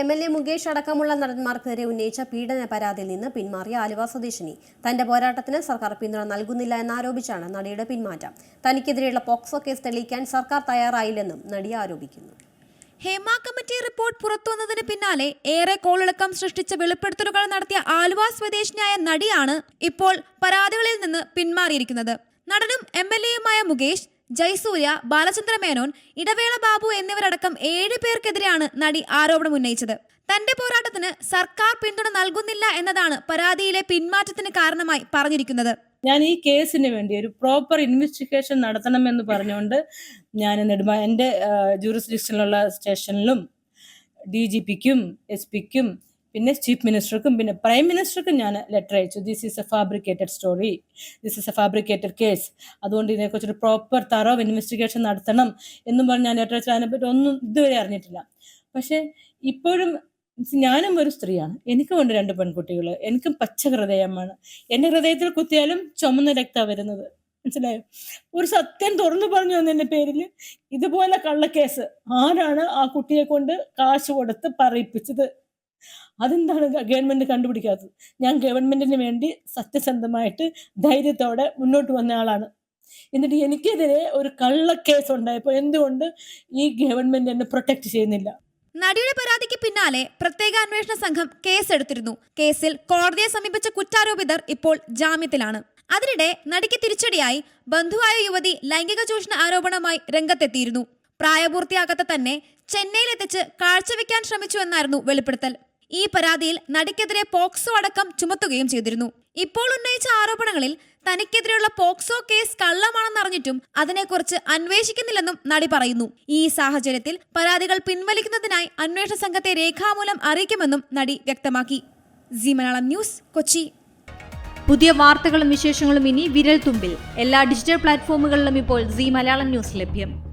M L A Mukesh അടക്കമുള്ള നടന്മാർക്കെതിരെ ഉന്നയിച്ച പീഡന പരാതിയിൽ നിന്ന് പിന്മാറിയ ആലുവ സ്വദേശിനി. തന്റെ പോരാട്ടത്തിന് സർക്കാർ പിന്തുണ നൽകുന്നില്ല എന്നാരോപിച്ചാണ് നടിയുടെ പിന്മാറ്റം. തനിക്കെതിരെയുള്ള പോക്സോ കേസ് തെളിയിക്കാൻ സർക്കാർ തയ്യാറായില്ലെന്നും നടി ആരോപിക്കുന്നു. ഹേമ കമ്മിറ്റി റിപ്പോർട്ട് പുറത്തുവന്നതിന് പിന്നാലെ ഏറെ കോളിളക്കം സൃഷ്ടിച്ച വെളിപ്പെടുത്തലുകൾ നടത്തിയ ആലുവ സ്വദേശിനിയായ നടിയാണ് ഇപ്പോൾ പരാതികളിൽ നിന്ന് പിന്മാറിയിരിക്കുന്നത്. നടനും എം എൽ എയുമായ മുകേഷ് ജയസൂര്യ ബാലചന്ദ്ര മേനോൻ ഇടവേള ബാബു എന്നിവരടക്കം ഏഴ് പേർക്കെതിരെയാണ് നടി ആരോപണം ഉന്നയിച്ചത്. തന്റെ പോരാട്ടത്തിന് സർക്കാർ പിന്തുണ നൽകുന്നില്ല എന്നതാണ് പരാതിയിലെ പിന്മാറ്റത്തിന് കാരണമായി പറഞ്ഞിരിക്കുന്നത്. ഞാൻ ഈ കേസിന് വേണ്ടി ഒരു പ്രോപ്പർ ഇൻവെസ്റ്റിഗേഷൻ നടത്തണമെന്ന് പറഞ്ഞുകൊണ്ട് ഞാൻ നെടുമ എന്റെ ജൂറിസ്ഡിക്ഷനിലുള്ള സ്റ്റേഷനിലും ഡി ജി പിക്കും എസ് പിക്കും പിന്നെ ചീഫ് മിനിസ്റ്റർക്കും പിന്നെ പ്രൈം മിനിസ്റ്റർക്കും ഞാൻ ലെറ്റർ അയച്ചു. This is a fabricated story this is a fabricated case അതുകൊണ്ട് ഇതിനെക്കുറിച്ചൊരു പ്രോപ്പർ തറോ ഇൻവെസ്റ്റിഗേഷൻ നടത്തണം എന്നും പറഞ്ഞ് ഞാൻ ലെറ്റർ അയച്ചു അതിനെപ്പറ്റി ഒന്നും ഇതുവരെ അറിഞ്ഞിട്ടില്ല. പക്ഷേ ഇപ്പോഴും ഞാനും ഒരു സ്ത്രീയാണ്. എനിക്കും ഉണ്ട് രണ്ട് പെൺകുട്ടികൾ. എനിക്കും പച്ച ഹൃദയമാണ് എന്റെ ഹൃദയത്തിൽ കുത്തിയാലും ചുമന്ന രക്തമാണ് വരുന്നത്. മനസ്സിലായോ? ഒരു സത്യം തുറന്നു പറഞ്ഞു എന്നതിന്റെ പേരിൽ ഇതുപോലെ കള്ളക്കേസ് ആരാണ് ആ കുട്ടിയെ കൊണ്ട് കാശ് കൊടുത്ത് പറയിപ്പിച്ചത്? അതെന്താണ് ഗവൺമെന്റ് കണ്ടുപിടിക്കാത്തത്? ഞാൻ ഗവൺമെന്റിന് വേണ്ടി സത്യസന്ധമായിട്ട് ധൈര്യത്തോടെ മുന്നോട്ട് വന്ന ആളാണ്. എന്നിട്ട് എനിക്കെതിരെ ഒരു കള്ള കേസ് ഉണ്ടായപ്പോൾ എന്തുകൊണ്ട് ഈ ഗവൺമെന്റ് എന്നെ പ്രൊട്ടക്ട് ചെയ്യുന്നില്ല? നടിയുടെ പരാതിക്ക് പിന്നാലെ പ്രത്യേക അന്വേഷണ സംഘം കേസെടുത്തിരുന്നു. കേസിൽ കോടതിയെ സമീപിച്ച കുറ്റാരോപിതർ ഇപ്പോൾ ജാമ്യത്തിലാണ്. അതിനിടെ നടിക്ക് തിരിച്ചടിയായി ബന്ധുവായ യുവതി ലൈംഗിക ചൂഷണ ആരോപണവുമായി രംഗത്തെത്തിയിരുന്നു. പ്രായപൂർത്തിയാകാത്ത തന്നെ ചെന്നൈയിലെത്തിച്ച് കാഴ്ചവെക്കാൻ ശ്രമിച്ചു എന്നായിരുന്നു വെളിപ്പെടുത്തൽ. ഈ പരാതിയിൽ നടിക്കെതിരെ പോക്സോ അടക്കം ചുമത്തുകയും ചെയ്തിരുന്നു. ഇപ്പോൾ ഉന്നയിച്ച ആരോപണങ്ങളിൽ തനിക്കെതിരെയുള്ള പോക്സോ കേസ് കള്ളമാണെന്നറിഞ്ഞിട്ടും അതിനെക്കുറിച്ച് അന്വേഷിക്കുന്നില്ലെന്നും നടി പറയുന്നു. ഈ സാഹചര്യത്തിൽ പരാതികൾ പിൻവലിക്കുന്നതിനായി അന്വേഷണ സംഘത്തെ രേഖാമൂലം അറിയിക്കുമെന്നും നടി വ്യക്തമാക്കി. ജി മലയാളം ന്യൂസ് കൊച്ചി. പുതിയ വാർത്തകളും വിശേഷങ്ങളും ഇനി വിരൽ തുമ്പിൽ എല്ലാ ഡിജിറ്റൽ പ്ലാറ്റ്ഫോമുകളിലും ഇപ്പോൾ സി മലയാളം ന്യൂസ് ലഭ്യം.